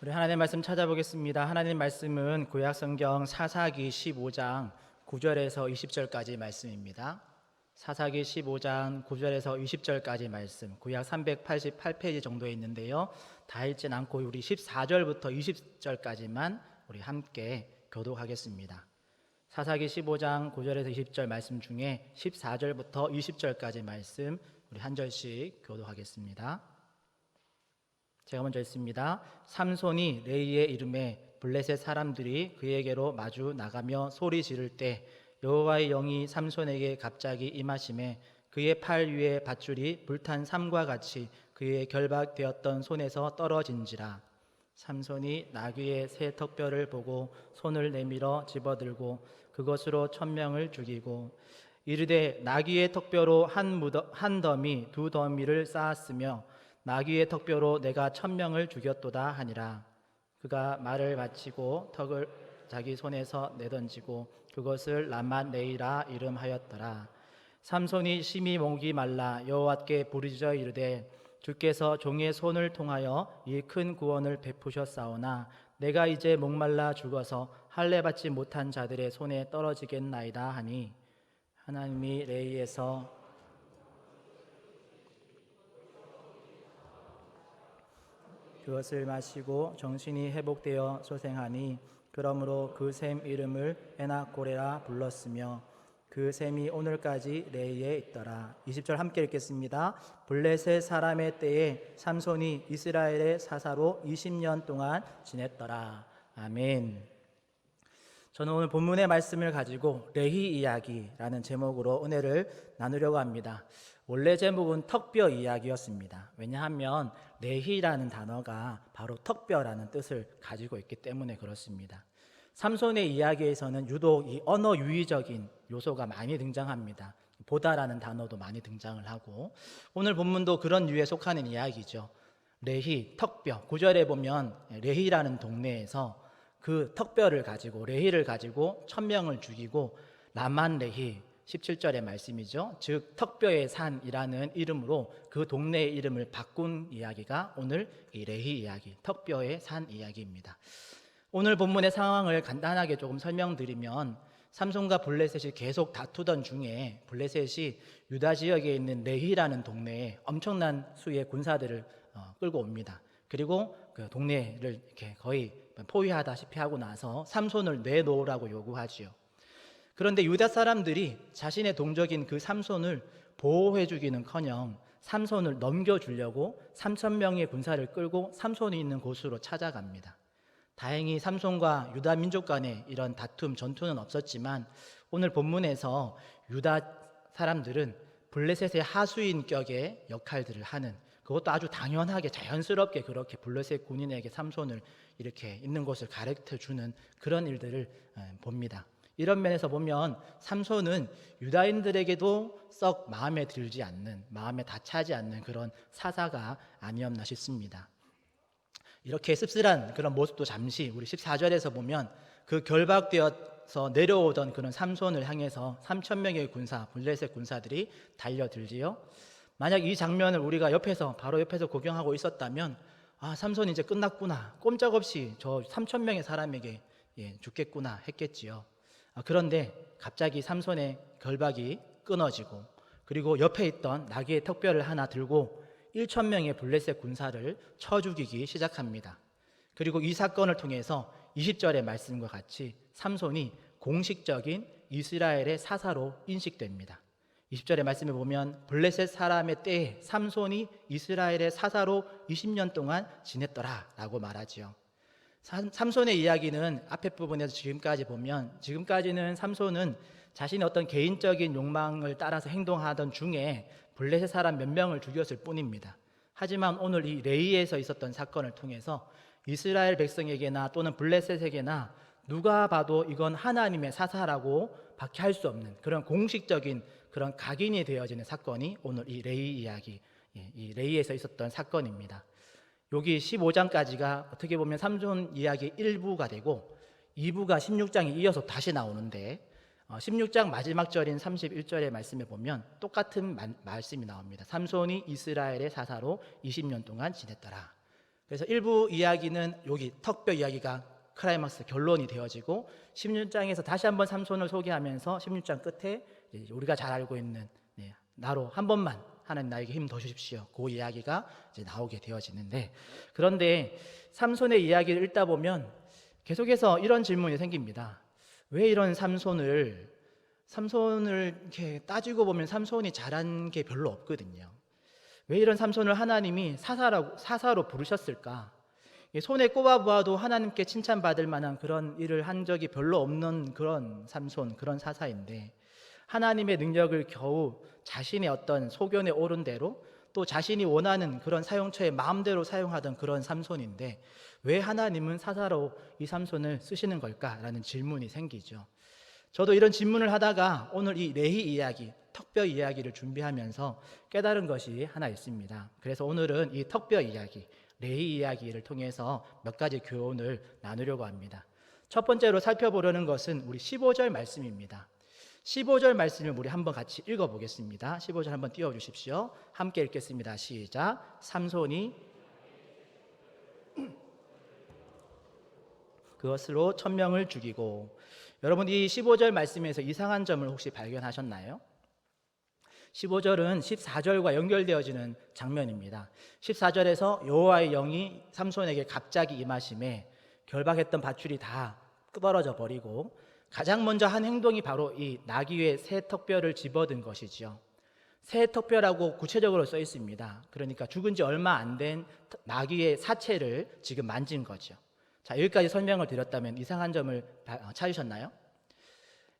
우리 하나님 말씀 찾아보겠습니다. 하나님 말씀은 구약 성경 사사기 15장 9절에서 20절까지 말씀입니다. 사사기 15장 9절에서 20절까지 말씀. 구약 388페이지 정도에 있는데요. 다 읽진 않고 우리 14절부터 20절까지만 우리 함께 교독하겠습니다. 사사기 15장 9절에서 20절 말씀 중에 14절부터 20절까지 말씀 우리 한 절씩 교독하겠습니다. 제가 먼저 읽습니다. 삼손이 레이의 이름에 블레셋 사람들이 그에게로 마주 나가며 소리 지를 때 여호와의 영이 삼손에게 갑자기 임하심에 그의 팔 위에 밧줄이 불탄 삼과 같이 그의 결박되었던 손에서 떨어진지라 삼손이 나귀의 새 턱뼈를 보고 손을 내밀어 집어들고 그것으로 천명을 죽이고 이르되 나귀의 턱뼈로 한, 무더, 한 더미 두 더미를 쌓았으며 나귀의 턱뼈로 내가 천명을 죽였도다 하니라. 그가 말을 마치고 턱을 자기 손에서 내던지고 그것을 라만 네이라 이름하였더라. 삼손이 심히 목이 말라 여호와께 부르짖어 이르되 주께서 종의 손을 통하여 이 큰 구원을 베푸셨사오나 내가 이제 목말라 죽어서 할례 받지 못한 자들의 손에 떨어지겠나이다 하니 하나님이 레이에서 그것을 마시고 정신이 회복되어 소생하니 그러므로 그 샘 이름을 에나고레라 불렀으며 그 샘이 오늘까지 레이에 있더라. 20절 함께 읽겠습니다. 블레셋 사람의 때에 삼손이 이스라엘의 사사로 20년 동안 지냈더라. 아멘. 저는 오늘 본문의 말씀을 가지고 레히 이야기라는 제목으로 은혜를 나누려고 합니다. 원래 제목은 턱뼈 이야기였습니다. 왜냐하면 레히라는 단어가 바로 턱뼈라는 뜻을 가지고 있기 때문에 그렇습니다. 삼손의 이야기에서는 유독 이 언어 유의적인 요소가 많이 등장합니다. 보다라는 단어도 많이 등장을 하고 오늘 본문도 그런 류에 속하는 이야기죠. 레히, 턱뼈. 구절에 보면 레히라는 동네에서 그 턱뼈를 가지고 레히를 가지고 천명을 죽이고 라만 레히 17절의 말씀이죠. 즉 턱뼈의 산이라는 이름으로 그 동네의 이름을 바꾼 이야기가 오늘 이 레히 이야기, 턱뼈의 산 이야기입니다. 오늘 본문의 상황을 간단하게 조금 설명드리면 삼손과 블레셋이 계속 다투던 중에 블레셋이 유다 지역에 있는 레히라는 동네에 엄청난 수의 군사들을 어, 끌고 옵니다. 그리고 그 동네를 이렇게 거의 포위하다시피 하고 나서 삼손을 내놓으라고 요구하지요. 그런데 유다 사람들이 자신의 동족인 그 삼손을 보호해 주기는커녕 삼손을 넘겨주려고 3천 명의 군사를 끌고 삼손이 있는 곳으로 찾아갑니다. 다행히 삼손과 유다 민족 간에 이런 다툼, 전투는 없었지만 오늘 본문에서 유다 사람들은 블레셋의 하수인격의 역할들을 하는 그것도 아주 당연하게 자연스럽게 그렇게 블레셋 군인에게 삼손을 이렇게 있는 곳을 가르쳐 주는 그런 일들을 봅니다. 이런 면에서 보면 삼손은 유다인들에게도 썩 마음에 들지 않는 마음에 다차지 않는 그런 사사가 아니었나 싶습니다. 이렇게 씁쓸한 그런 모습도 잠시 우리 14절에서 보면 그 결박되어서 내려오던 그런 삼손을 향해서 3천 명의 군사, 블레셋 군사들이 달려들지요. 만약 이 장면을 우리가 옆에서 바로 옆에서 구경하고 있었다면 아, 삼손이 이제 끝났구나. 꼼짝없이 저 3천 명의 사람에게 예, 죽겠구나 했겠지요. 아, 그런데 갑자기 삼손의 결박이 끊어지고 그리고 옆에 있던 나귀의 턱뼈를 하나 들고 1천 명의 블레셋 군사를 쳐 죽이기 시작합니다. 그리고 이 사건을 통해서 20절의 말씀과 같이 삼손이 공식적인 이스라엘의 사사로 인식됩니다. 20절의 말씀을 보면 블레셋 사람의 때에 삼손이 이스라엘의 사사로 20년 동안 지냈더라라고 말하지요. 삼손의 이야기는 앞에 부분에서 지금까지 보면 지금까지는 삼손은 자신의 어떤 개인적인 욕망을 따라서 행동하던 중에 블레셋 사람 몇 명을 죽였을 뿐입니다. 하지만 오늘 이 레이에서 있었던 사건을 통해서 이스라엘 백성에게나 또는 블레셋에게나 누가 봐도 이건 하나님의 사사라고 밖에 할 수 없는 그런 공식적인 그런 각인이 되어지는 사건이 오늘 이 레이 이야기, 예, 이 레이에서 있었던 사건입니다. 여기 15장까지가 어떻게 보면 삼손 이야기 1부가 되고 2부가 16장에 이어서 다시 나오는데 16장 어, 마지막 절인 31절의 말씀에 보면 똑같은 마, 말씀이 나옵니다. 삼손이 이스라엘의 사사로 20년 동안 지냈더라. 그래서 일부 이야기는 여기 턱뼈 이야기가 클라이막스 결론이 되어지고 16장에서 다시 한번 삼손을 소개하면서 16장 끝에 우리가 잘 알고 있는 네, 나로 한 번만 하나님 나에게 힘 더 주십시오. 그 이야기가 이제 나오게 되어지는데 그런데 삼손의 이야기를 읽다 보면 계속해서 이런 질문이 생깁니다. 왜 이런 삼손을 삼손을 이렇게 따지고 보면 삼손이 잘한 게 별로 없거든요. 왜 이런 삼손을 하나님이 사사라고 사사로 부르셨을까? 이 손에 꼽아 보아도 하나님께 칭찬받을 만한 그런 일을 한 적이 별로 없는 그런 삼손, 그런 사사인데 하나님의 능력을 겨우 자신의 어떤 소견에 오른 대로 또 자신이 원하는 그런 사용처에 마음대로 사용하던 그런 삼손인데 왜 하나님은 사사로 이 삼손을 쓰시는 걸까라는 질문이 생기죠. 저도 이런 질문을 하다가 오늘 이 레히 이야기, 턱뼈 이야기를 준비하면서 깨달은 것이 하나 있습니다. 그래서 오늘은 이 턱뼈 이야기, 레히 이야기를 통해서 몇 가지 교훈을 나누려고 합니다. 첫 번째로 살펴보려는 것은 우리 15절 말씀입니다. 15절 말씀을 우리 한번 같이 읽어보겠습니다. 15절 한번 띄워주십시오. 함께 읽겠습니다. 시작. 삼손이 그것으로 천명을 죽이고 여러분 이 15절 말씀에서 이상한 점을 혹시 발견하셨나요? 15절은 14절과 연결되어지는 장면입니다. 14절에서 여호와의 영이 삼손에게 갑자기 임하심에 결박했던 밧줄이 다 떨어져 버리고 가장 먼저 한 행동이 바로 이 나귀의 새 턱뼈를 집어든 것이지요. 새 턱뼈라고 구체적으로 써 있습니다. 그러니까 죽은 지 얼마 안 된 나귀의 사체를 지금 만진 거죠. 자, 여기까지 설명을 드렸다면 이상한 점을 바- 찾으셨나요?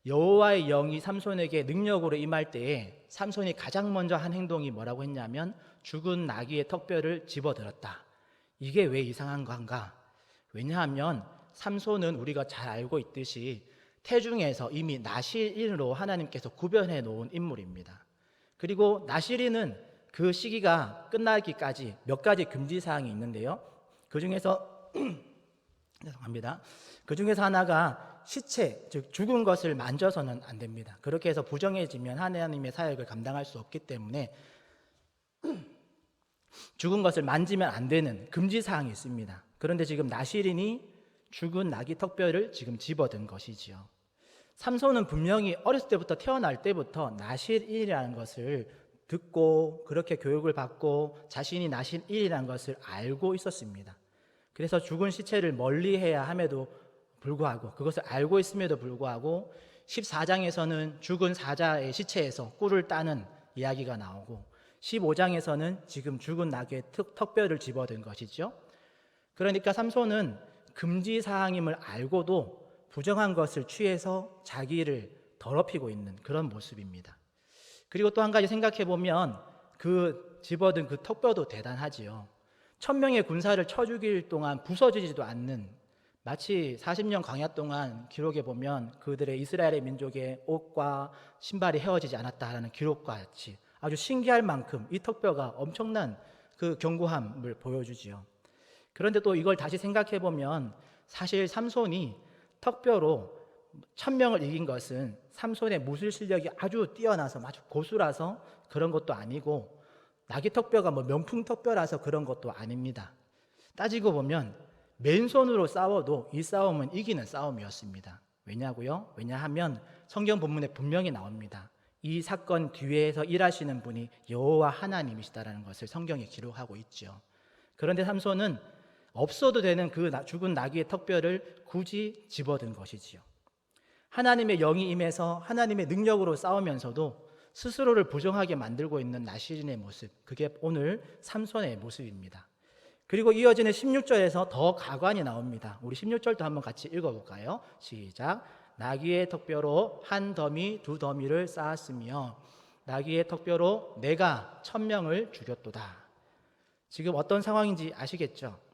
여호와의 영이 삼손에게 능력으로 임할 때에 삼손이 가장 먼저 한 행동이 뭐라고 했냐면 죽은 나귀의 턱뼈를 집어들었다. 이게 왜 이상한 건가? 왜냐하면 삼손은 우리가 잘 알고 있듯이 태중에서 이미 나실인으로 하나님께서 구별해 놓은 인물입니다. 그리고 나실인은 그 시기가 끝나기까지 몇 가지 금지 사항이 있는데요. 그 중에서 죄송합니다. 그 중에서 하나가 시체, 즉 죽은 것을 만져서는 안 됩니다. 그렇게 해서 부정해지면 하나님의 사역을 감당할 수 없기 때문에 죽은 것을 만지면 안 되는 금지 사항이 있습니다. 그런데 지금 나시린이 죽은 나귀 턱뼈를 지금 집어든 것이지요. 삼손은 분명히 어렸을 때부터 태어날 때부터 나실이라는 것을 듣고 그렇게 교육을 받고 자신이 나실이라는 것을 알고 있었습니다. 그래서 죽은 시체를 멀리해야 함에도 불구하고 그것을 알고 있음에도 불구하고 14장에서는 죽은 사자의 시체에서 꿀을 따는 이야기가 나오고 15장에서는 지금 죽은 턱- 턱뼈를 집어든 것이죠. 그러니까 삼손은 금지 사항임을 알고도 부정한 것을 취해서 자기를 더럽히고 있는 그런 모습입니다. 그리고 또 한 가지 생각해 보면 그 집어든 그 턱뼈도 대단하지요. 천 명의 군사를 쳐 죽일 동안 부서지지도 않는 마치 40년 광야 동안 기록에 보면 그들의 이스라엘의 민족의 옷과 신발이 헤어지지 않았다라는 기록과 같이 아주 신기할 만큼 이 턱뼈가 엄청난 그 견고함을 보여주지요. 그런데 또 이걸 다시 생각해 보면 사실 삼손이 턱뼈로 천명을 이긴 것은 삼손의 무술 실력이 아주 뛰어나서 아주 고수라서 그런 것도 아니고 나귀 턱뼈가 뭐 명품 턱뼈라서 그런 것도 아닙니다. 따지고 보면 맨손으로 싸워도 이 싸움은 이기는 싸움이었습니다. 왜냐고요? 왜냐하면 성경 본문에 분명히 나옵니다. 이 사건 뒤에서 일하시는 분이 여호와 하나님이시다라는 것을 성경에 기록하고 있죠. 그런데 삼손은 없어도 되는 그 나- 죽은 나귀의 턱뼈를 굳이 집어든 것이지요. 하나님의 영이 임해서 하나님의 능력으로 싸우면서도 스스로를 부정하게 만들고 있는 나시린의 모습, 그게 오늘 삼손의 모습입니다. 그리고 이어지는 16절에서 더 가관이 나옵니다. 우리 16절도 한번 같이 읽어볼까요? 시작. 나귀의 턱뼈로 한 더미, 두 더미를 쌓았으며 나귀의 턱뼈로 내가 천명을 죽였도다. 지금 어떤 상황인지 아시겠죠?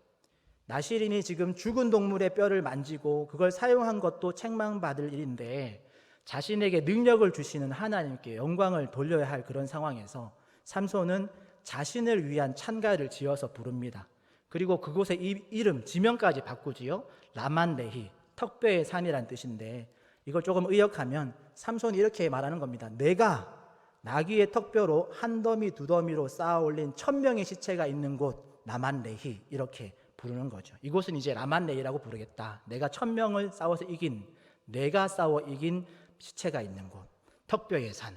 나시린이 지금 죽은 동물의 뼈를 만지고 그걸 사용한 것도 책망받을 일인데 자신에게 능력을 주시는 하나님께 영광을 돌려야 할 그런 상황에서 삼손은 자신을 위한 찬가를 지어서 부릅니다. 그리고 그곳의 이- 이름 지명까지 바꾸지요. 라만레히 턱뼈의 산이란 뜻인데 이걸 조금 의역하면 삼손이 이렇게 말하는 겁니다. 내가 나귀의 턱뼈로 한 더미 두 더미로 쌓아 올린 천 명의 시체가 있는 곳 나만레히 이렇게 부르는 거죠. 이곳은 이제 라만레이라고 부르겠다. 내가 천 명을 싸워서 이긴 내가 싸워 이긴 시체가 있는 곳. 턱뼈의 산.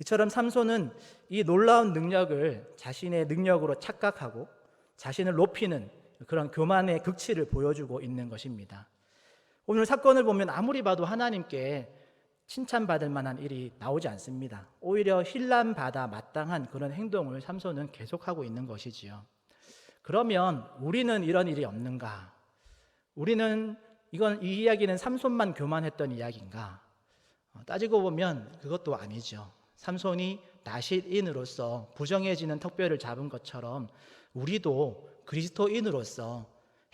이처럼 삼손은 이 놀라운 능력을 자신의 능력으로 착각하고 자신을 높이는 그런 교만의 극치를 보여주고 있는 것입니다. 오늘 사건을 보면 아무리 봐도 하나님께 칭찬받을 만한 일이 나오지 않습니다. 오히려 힐람 받아 마땅한 그런 행동을 삼손은 계속하고 있는 것이지요. 그러면 우리는 이런 일이 없는가? 우리는 이건 이 이야기는 삼손만 교만했던 이야기인가? 어, 따지고 보면 그것도 아니죠. 삼손이 나실인으로서 부정해지는 턱뼈를 잡은 것처럼 우리도 그리스도인으로서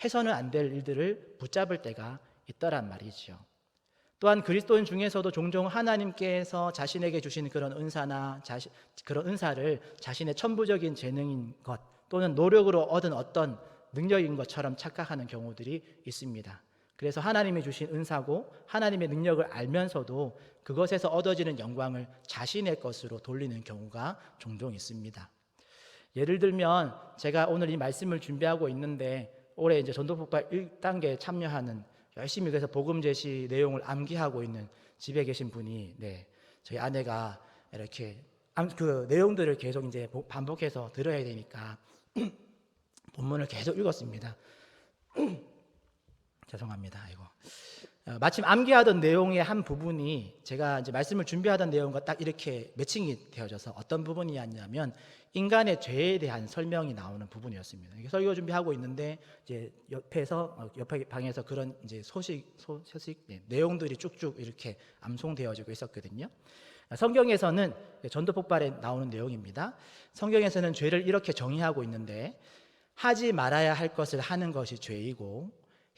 해서는 안 될 일들을 붙잡을 때가 있더란 말이죠. 또한 그리스도인 중에서도 종종 하나님께서 자신에게 주신 그런 은사나 자신, 그런 은사를 자신의 천부적인 재능인 것 또는 노력으로 얻은 어떤 능력인 것처럼 착각하는 경우들이 있습니다. 그래서 하나님이 주신 은사고 하나님의 능력을 알면서도 그것에서 얻어지는 영광을 자신의 것으로 돌리는 경우가 종종 있습니다. 예를 들면 제가 오늘 이 말씀을 준비하고 있는데 올해 이제 전도폭발 1단계에 참여하는 열심히 그래서 복음 제시 내용을 암기하고 있는 집에 계신 분이 네 저희 아내가 이렇게 암- 그 내용들을 계속 이제 보- 반복해서 들어야 되니까 본문을 계속 읽었습니다. 죄송합니다. 이거 어, 마침 암기하던 내용의 한 부분이 제가 이제 말씀을 준비하던 내용과 딱 이렇게 매칭이 되어져서 어떤 부분이었냐면 인간의 죄에 대한 설명이 나오는 부분이었습니다. 설교 준비하고 있는데 이제 옆에서 어, 옆에 방에서 그런 이제 소식 소, 소식 네, 내용들이 쭉쭉 이렇게 암송되어지고 있었거든요. 성경에서는 전도 폭발에 나오는 내용입니다. 성경에서는 죄를 이렇게 정의하고 있는데 하지 말아야 할 것을 하는 것이 죄이고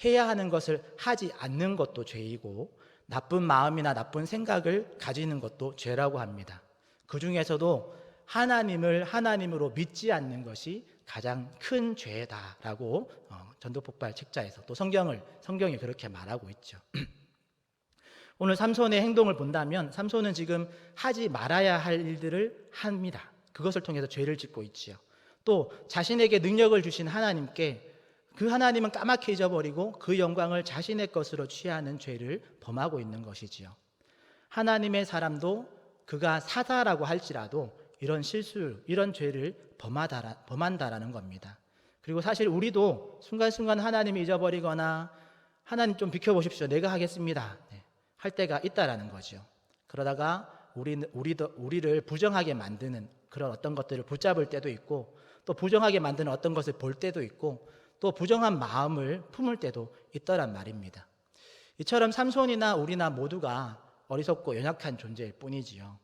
해야 하는 것을 하지 않는 것도 죄이고 나쁜 마음이나 나쁜 생각을 가지는 것도 죄라고 합니다. 그 중에서도 하나님을 하나님으로 믿지 않는 것이 가장 큰 죄다라고 어, 전도 폭발 책자에서 또 성경을 성경이 그렇게 말하고 있죠. 오늘 삼손의 행동을 본다면 삼손은 지금 하지 말아야 할 일들을 합니다. 그것을 통해서 죄를 짓고 있지요. 또 자신에게 능력을 주신 하나님께 그 하나님은 까맣게 잊어버리고 그 영광을 자신의 것으로 취하는 죄를 범하고 있는 것이지요. 하나님의 사람도 그가 사다라고 할지라도 이런 실수, 이런 죄를 범하다, 범한다라는 겁니다. 그리고 사실 우리도 순간순간 하나님이 잊어버리거나 하나님 좀 비켜보십시오. 내가 하겠습니다. 네, 할 때가 있다라는 거죠. 그러다가 우리, 우리도, 우리를 부정하게 만드는 그런 어떤 것들을 붙잡을 때도 있고 또 부정하게 만드는 어떤 것을 볼 때도 있고 또 부정한 마음을 품을 때도 있더란 말입니다. 이처럼 삼손이나 우리나 모두가 어리석고 연약한 존재일 뿐이지요.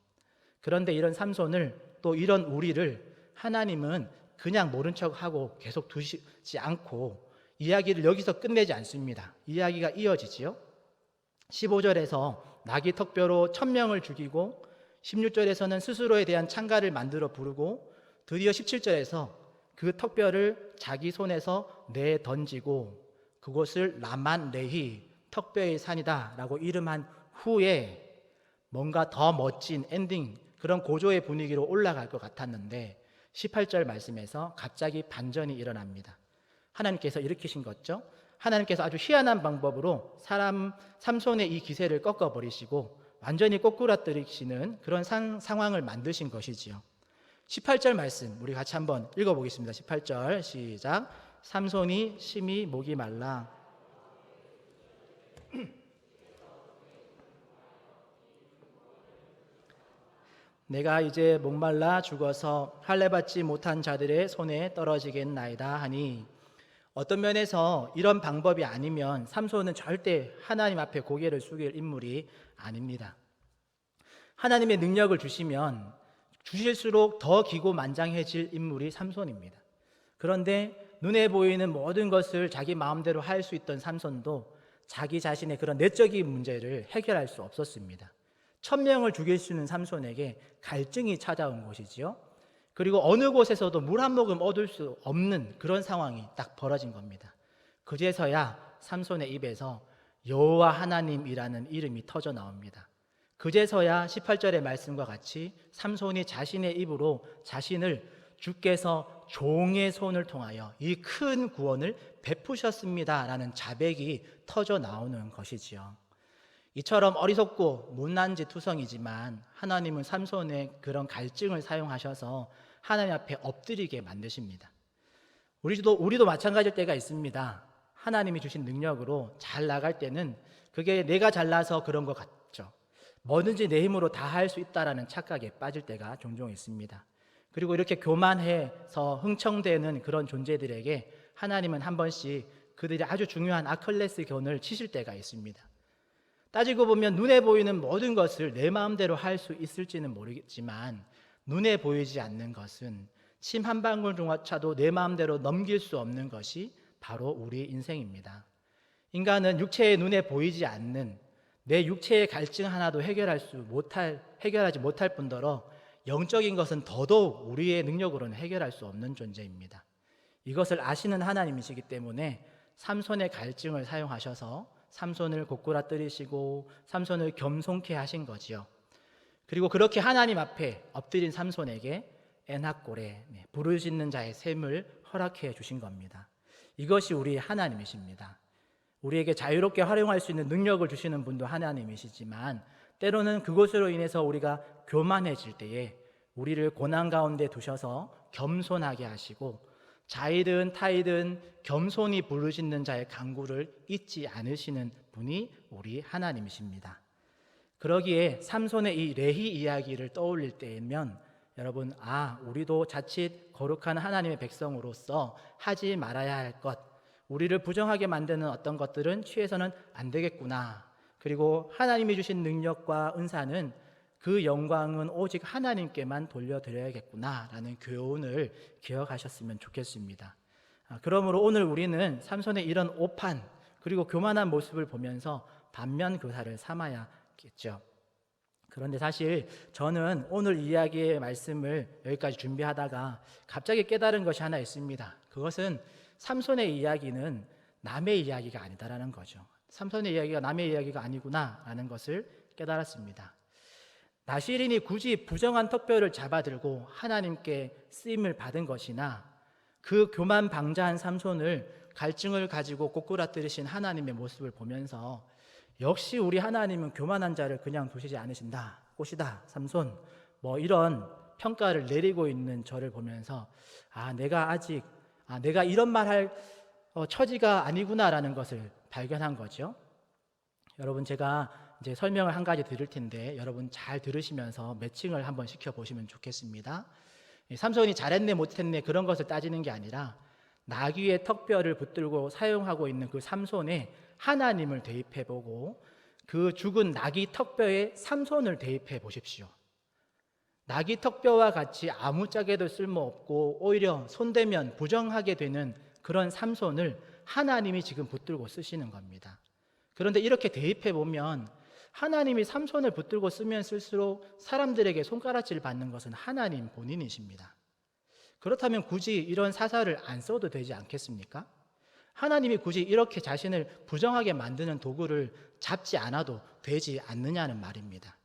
그런데 이런 삼손을 또 이런 우리를 하나님은 그냥 모른 척하고 계속 두시지 않고 이야기를 여기서 끝내지 않습니다. 이야기가 이어지지요. 15절에서 나귀 턱뼈로 천명을 죽이고 16절에서는 스스로에 대한 창가를 만들어 부르고 드디어 17절에서 그 턱뼈를 자기 손에서 내 던지고 그곳을 라만 레히 턱뼈의 산이다라고 이름한 후에 뭔가 더 멋진 엔딩 그런 고조의 분위기로 올라갈 것 같았는데 18절 말씀에서 갑자기 반전이 일어납니다. 하나님께서 일으키신 거죠. 하나님께서 아주 희한한 방법으로 사람 삼손의 이 기세를 꺾어 버리시고 완전히 꼬꾸라뜨리시는 그런 상, 상황을 만드신 것이지요. 18절 말씀 우리 같이 한번 읽어 보겠습니다. 18절 시작. 삼손이 심히 목이 말라 내가 이제 목말라 죽어서 할례 받지 못한 자들의 손에 떨어지겠나이다 하니 어떤 면에서 이런 방법이 아니면 삼손은 절대 하나님 앞에 고개를 숙일 인물이 아닙니다. 하나님의 능력을 주시면 주실수록 더 기고만장해질 인물이 삼손입니다. 그런데 눈에 보이는 모든 것을 자기 마음대로 할 수 있던 삼손도 자기 자신의 그런 내적인 문제를 해결할 수 없었습니다. 천명을 죽일 수 있는 삼손에게 갈증이 찾아온 것이지요. 그리고 어느 곳에서도 물 한 모금 얻을 수 없는 그런 상황이 딱 벌어진 겁니다. 그제서야 삼손의 입에서 여호와 하나님이라는 이름이 터져 나옵니다. 그제서야 18절의 말씀과 같이 삼손이 자신의 입으로 자신을 주께서 종의 손을 통하여 이 큰 구원을 베푸셨습니다라는 자백이 터져 나오는 것이지요. 이처럼 어리석고 못난 짓 투성이지만 하나님은 삼손의 그런 갈증을 사용하셔서 하나님 앞에 엎드리게 만드십니다. 우리도 우리도 마찬가지일 때가 있습니다. 하나님이 주신 능력으로 잘 나갈 때는 그게 내가 잘나서 그런 것 같죠. 뭐든지 내 힘으로 다 할 수 있다라는 착각에 빠질 때가 종종 있습니다. 그리고 이렇게 교만해서 흥청대는 그런 존재들에게 하나님은 한 번씩 그들이 아주 중요한 아클레스 견을 치실 때가 있습니다. 따지고 보면 눈에 보이는 모든 것을 내 마음대로 할 수 있을지는 모르겠지만 눈에 보이지 않는 것은 침 한 방울조차도 내 마음대로 넘길 수 없는 것이 바로 우리 인생입니다. 인간은 육체의 눈에 보이지 않는 내 육체의 갈증 하나도 해결할 수 못할 해결하지 못할 뿐더러 영적인 것은 더더욱 우리의 능력으로는 해결할 수 없는 존재입니다. 이것을 아시는 하나님이시기 때문에 삼손의 갈증을 사용하셔서 삼손을 고꾸라뜨리시고 삼손을 겸손케 하신 거지요. 그리고 그렇게 하나님 앞에 엎드린 삼손에게 에낙골에 네, 부르짖는 자의 셈을 허락해 주신 겁니다. 이것이 우리 하나님이십니다. 우리에게 자유롭게 활용할 수 있는 능력을 주시는 분도 하나님이시지만 때로는 그것으로 인해서 우리가 교만해질 때에 우리를 고난 가운데 두셔서 겸손하게 하시고 자이든 타이든 겸손히 부르짖는 자의 간구를 잊지 않으시는 분이 우리 하나님이십니다. 그러기에 삼손의 이 레히 이야기를 떠올릴 때면 여러분 아 우리도 자칫 거룩한 하나님의 백성으로서 하지 말아야 할 것, 우리를 부정하게 만드는 어떤 것들은 취해서는 안 되겠구나. 그리고 하나님이 주신 능력과 은사는 그 영광은 오직 하나님께만 돌려드려야겠구나라는 교훈을 기억하셨으면 좋겠습니다. 아, 그러므로 오늘 우리는 삼손의 이런 오판 그리고 교만한 모습을 보면서 반면 교사를 삼아야겠죠. 그런데 사실 저는 오늘 이야기의 말씀을 여기까지 준비하다가 갑자기 깨달은 것이 하나 있습니다. 그것은 삼손의 이야기는 남의 이야기가 아니다라는 거죠. 삼손의 이야기가 남의 이야기가 아니구나라는 것을 깨달았습니다. 나시린이 굳이 부정한 턱뼈를 잡아들고 하나님께 쓰임을 받은 것이나 그 교만 방자한 삼손을 갈증을 가지고 꼬꾸라뜨리신 하나님의 모습을 보면서 역시 우리 하나님은 교만한 자를 그냥 두시지 않으신다. 꽃이다. 삼손. 뭐 이런 평가를 내리고 있는 저를 보면서 아, 내가 아직 아, 내가 이런 말할 어, 처지가 아니구나라는 것을 발견한 거죠. 여러분 제가 이제 설명을 한 가지 드릴 텐데 여러분 잘 들으시면서 매칭을 한번 시켜 보시면 좋겠습니다. 이 삼손이 잘했네 못했네 그런 것을 따지는 게 아니라 나귀의 턱뼈를 붙들고 사용하고 있는 그 삼손에 하나님을 대입해 보고 그 죽은 나귀 턱뼈에 삼손을 대입해 보십시오. 나귀 턱뼈와 같이 아무짝에도 쓸모없고 오히려 손대면 부정하게 되는 그런 삼손을 하나님이 지금 붙들고 쓰시는 겁니다. 그런데 이렇게 대입해 보면 하나님이 삼손을 붙들고 쓰면 쓸수록 사람들에게 손가락질 받는 것은 하나님 본인이십니다. 그렇다면 굳이 이런 사사를 안 써도 되지 않겠습니까? 하나님이 굳이 이렇게 자신을 부정하게 만드는 도구를 잡지 않아도 되지 않느냐는 말입니다.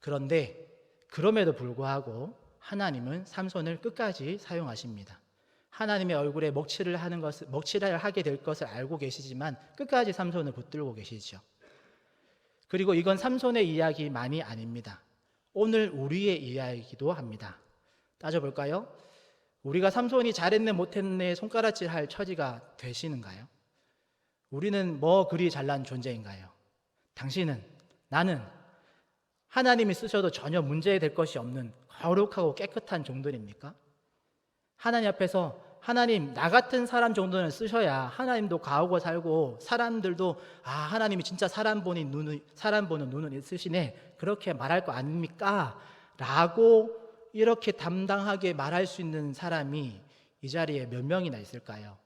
그런데 그럼에도 불구하고 하나님은 삼손을 끝까지 사용하십니다. 하나님의 얼굴에 먹칠을 하는 것을 먹칠을 하게 될 것을 알고 계시지만 끝까지 삼손을 붙들고 계시죠. 그리고 이건 삼손의 이야기만이 아닙니다. 오늘 우리의 이야기도 합니다. 따져볼까요? 우리가 삼손이 잘했네 못했네 손가락질 할 처지가 되시는가요? 우리는 뭐 그리 잘난 존재인가요? 당신은 나는 하나님이 쓰셔도 전혀 문제될 것이 없는 거룩하고 깨끗한 종들입니까? 하나님 앞에서 하나님 나 같은 사람 정도는 쓰셔야 하나님도 가오고 살고 사람들도 아 하나님이 진짜 사람 보는 눈을 사람 보는 눈은 있으시네 그렇게 말할 거 아닙니까? 라고 이렇게 담당하게 말할 수 있는 사람이 이 자리에 몇 명이나 있을까요?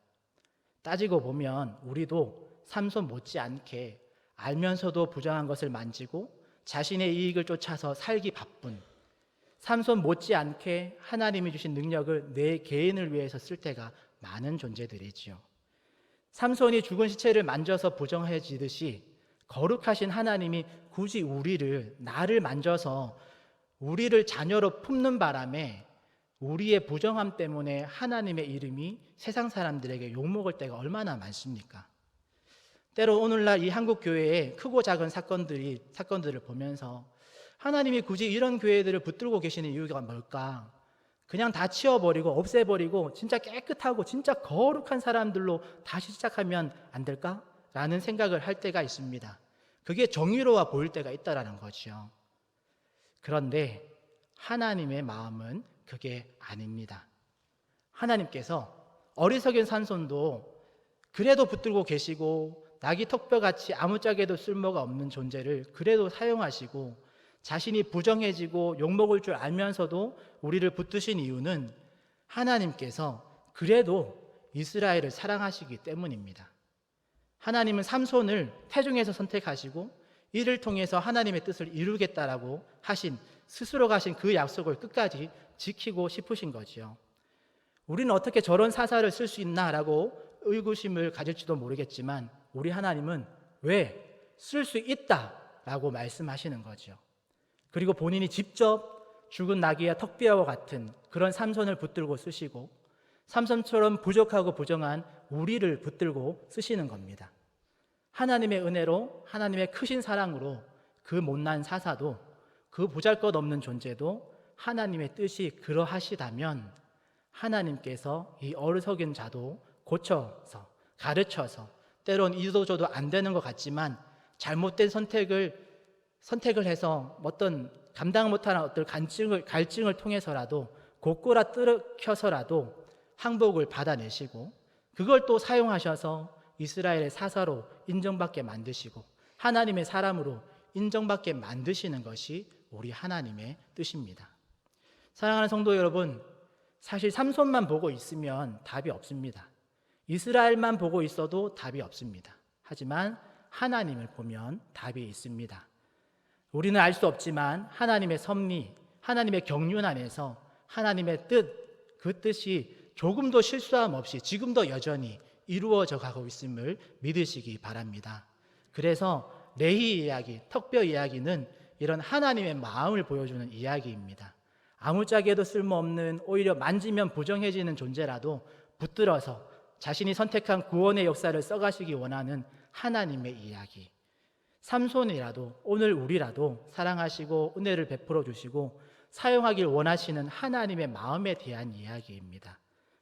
따지고 보면 우리도 삼손 못지않게 알면서도 부정한 것을 만지고 자신의 이익을 쫓아서 살기 바쁜 삼손 못지않게 하나님이 주신 능력을 내 개인을 위해서 쓸 때가 많은 존재들이지요. 삼손이 죽은 시체를 만져서 부정해지듯이 거룩하신 하나님이 굳이 우리를 나를 만져서 우리를 자녀로 품는 바람에 우리의 부정함 때문에 하나님의 이름이 세상 사람들에게 욕먹을 때가 얼마나 많습니까? 때로 오늘날 이 한국 교회에 크고 작은 사건들이 사건들을 보면서 하나님이 굳이 이런 교회들을 붙들고 계시는 이유가 뭘까? 그냥 다 치워버리고 없애버리고 진짜 깨끗하고 진짜 거룩한 사람들로 다시 시작하면 안 될까? 라는 생각을 할 때가 있습니다. 그게 정의로워 보일 때가 있다라는 거죠. 그런데 하나님의 마음은 그게 아닙니다. 하나님께서 어리석은 산손도 그래도 붙들고 계시고 낙이 턱뼈같이 아무짝에도 쓸모가 없는 존재를 그래도 사용하시고 자신이 부정해지고 욕먹을 줄 알면서도 우리를 붙드신 이유는 하나님께서 그래도 이스라엘을 사랑하시기 때문입니다. 하나님은 삼손을 태중에서 선택하시고 이를 통해서 하나님의 뜻을 이루겠다라고 하신 스스로 가신 그 약속을 끝까지 지키고 싶으신 거지요. 우리는 어떻게 저런 사사를 쓸 수 있나라고 의구심을 가질지도 모르겠지만 우리 하나님은 왜 쓸 수 있다라고 말씀하시는 거죠. 그리고 본인이 직접 죽은 나귀와 턱비와 같은 그런 삼손을 붙들고 쓰시고 삼손처럼 부족하고 부정한 우리를 붙들고 쓰시는 겁니다. 하나님의 은혜로 하나님의 크신 사랑으로 그 못난 사사도 그 보잘것없는 존재도 하나님의 뜻이 그러하시다면 하나님께서 이 어리석은 자도 고쳐서 가르쳐서 때론 이도저도 안 되는 것 같지만 잘못된 선택을 선택을 해서 어떤 감당 못하는 어떤 갈증을, 갈증을 통해서라도 곧꼬라 뜯어켜서라도 항복을 받아내시고 그걸 또 사용하셔서 이스라엘의 사사로 인정받게 만드시고 하나님의 사람으로 인정받게 만드시는 것이 우리 하나님의 뜻입니다. 사랑하는 성도 여러분, 사실 삼손만 보고 있으면 답이 없습니다. 이스라엘만 보고 있어도 답이 없습니다. 하지만 하나님을 보면 답이 있습니다. 우리는 알 수 없지만 하나님의 섭리, 하나님의 경륜 안에서 하나님의 뜻, 그 뜻이 조금도 실수함 없이 지금도 여전히 이루어져 가고 있음을 믿으시기 바랍니다. 그래서 레히 이야기, 턱뼈 이야기는 이런 하나님의 마음을 보여주는 이야기입니다. 아무짝에도 쓸모없는 오히려 만지면 부정해지는 존재라도 붙들어서 자신이 선택한 구원의 역사를 써가시기 원하는 하나님의 이야기. 삼손이라도 오늘 우리라도 사랑하시고 은혜를 베풀어 주시고 사용하길 원하시는 하나님의 마음에 대한 이야기입니다.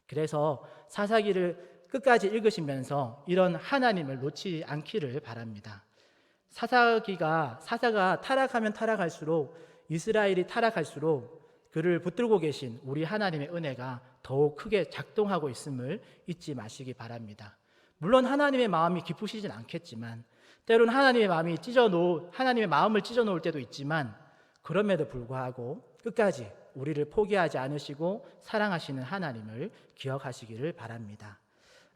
그래서 사사기를 끝까지 읽으시면서 이런 하나님을 놓지 않기를 바랍니다. 사사기가 사사가 타락하면 타락할수록 이스라엘이 타락할수록 그를 붙들고 계신 우리 하나님의 은혜가 더욱 크게 작동하고 있음을 잊지 마시기 바랍니다. 물론 하나님의 마음이 기쁘시진 않겠지만 때로는 하나님의 마음이 찢어 놓 하나님의 마음을 찢어 놓을 때도 있지만 그럼에도 불구하고 끝까지 우리를 포기하지 않으시고 사랑하시는 하나님을 기억하시기를 바랍니다.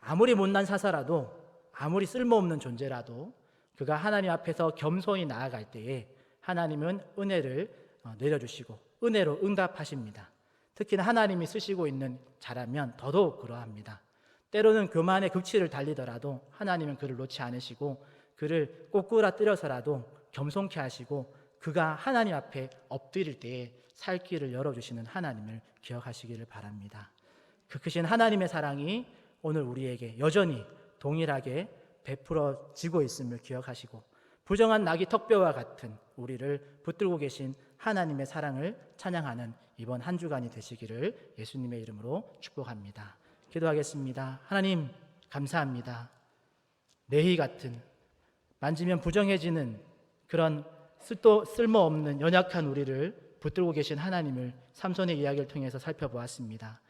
아무리 못난 사사라도 아무리 쓸모없는 존재라도 그가 하나님 앞에서 겸손히 나아갈 때에 하나님은 은혜를 어, 내려주시고 은혜로 응답하십니다. 특히나 하나님이 쓰시고 있는 자라면 더더욱 그러합니다. 때로는 교만의 극치를 달리더라도 하나님은 그를 놓지 않으시고 그를 꼬꾸라뜨려서라도 겸손케 하시고 그가 하나님 앞에 엎드릴 때에 살 길을 열어주시는 하나님을 기억하시기를 바랍니다. 그 크신 하나님의 사랑이 오늘 우리에게 여전히 동일하게 베풀어지고 있음을 기억하시고 부정한 낙이 턱뼈와 같은 우리를 붙들고 계신 하나님의 사랑을 찬양하는 이번 한 주간이 되시기를 예수님의 이름으로 축복합니다. 기도하겠습니다. 하나님 감사합니다. 내희 같은 만지면 부정해지는 그런 쓸도 쓸모없는 연약한 우리를 붙들고 계신 하나님을 삼손의 이야기를 통해서 살펴보았습니다.